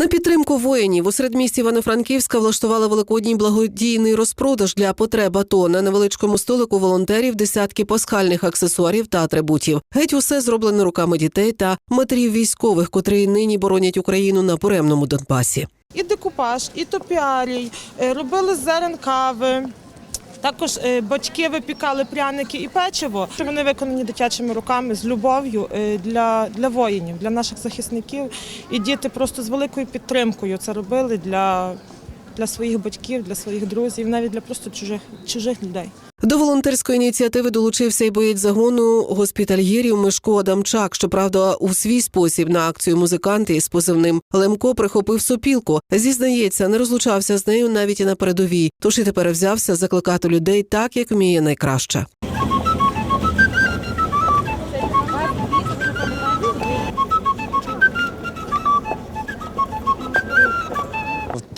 На підтримку воїнів у середмісті Івано-Франківська влаштували великодній благодійний розпродаж для потреб АТО. На невеличкому столику волонтерів десятки пасхальних аксесуарів та атрибутів. Геть усе зроблено руками дітей та матерів військових, котрі нині боронять Україну на поремному Донбасі. і декупаж, і топіарій, е, робили зерен кави. Також е, батьки випікали пряники і печиво. Вони виконані дитячими руками з любов'ю е, для, для воїнів, для наших захисників. І діти просто з великою підтримкою це робили для, для своїх батьків, для своїх друзів, навіть для просто чужих, чужих людей. До волонтерської ініціативи долучився й боєць загону госпітальєрів Мишко Адамчак. Щоправда, у свій спосіб на акцію музиканти із позивним Лемко прихопив сопілку. Зізнається, не розлучався з нею навіть і на передовій. Тож і тепер взявся закликати людей так, як вміє найкраще.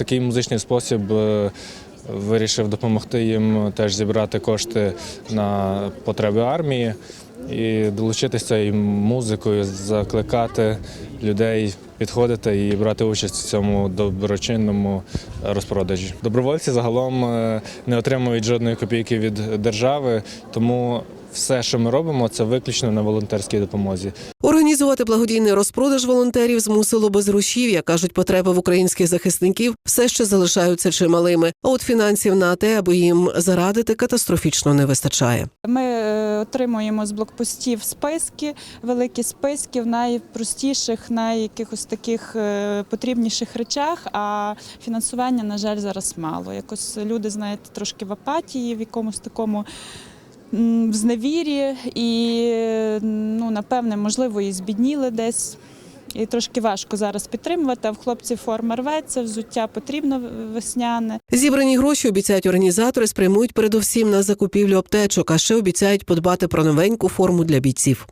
Такий музичний спосіб е, вирішив допомогти їм теж зібрати кошти на потреби армії і долучитися і музикою, закликати людей підходити і брати участь в цьому доброчинному розпродажі. Добровольці загалом е, не отримують жодної копійки від держави, тому все, що ми робимо, це виключно на волонтерській допомозі. Організувати благодійний розпродаж волонтерів змусило безрушів'я. кажуть, потреби в українських захисників все ще залишаються чималими. А от фінансів на те, аби їм зарадити, катастрофічно не вистачає. Ми е, отримуємо з блокпостів списки, великі списки в найпростіших, найякихось таких е, потрібніших речах. А фінансування, на жаль, зараз мало. Якось люди, знаєте, трошки в апатії, в якомусь такому. В зневірі і, ну, напевне, можливо, і збідніли десь. І трошки важко зараз підтримувати. А в хлопців форма рветься, взуття потрібно весняне. Зібрані гроші обіцяють організатори спрямують передовсім на закупівлю аптечок, а ще обіцяють подбати про новеньку форму для бійців.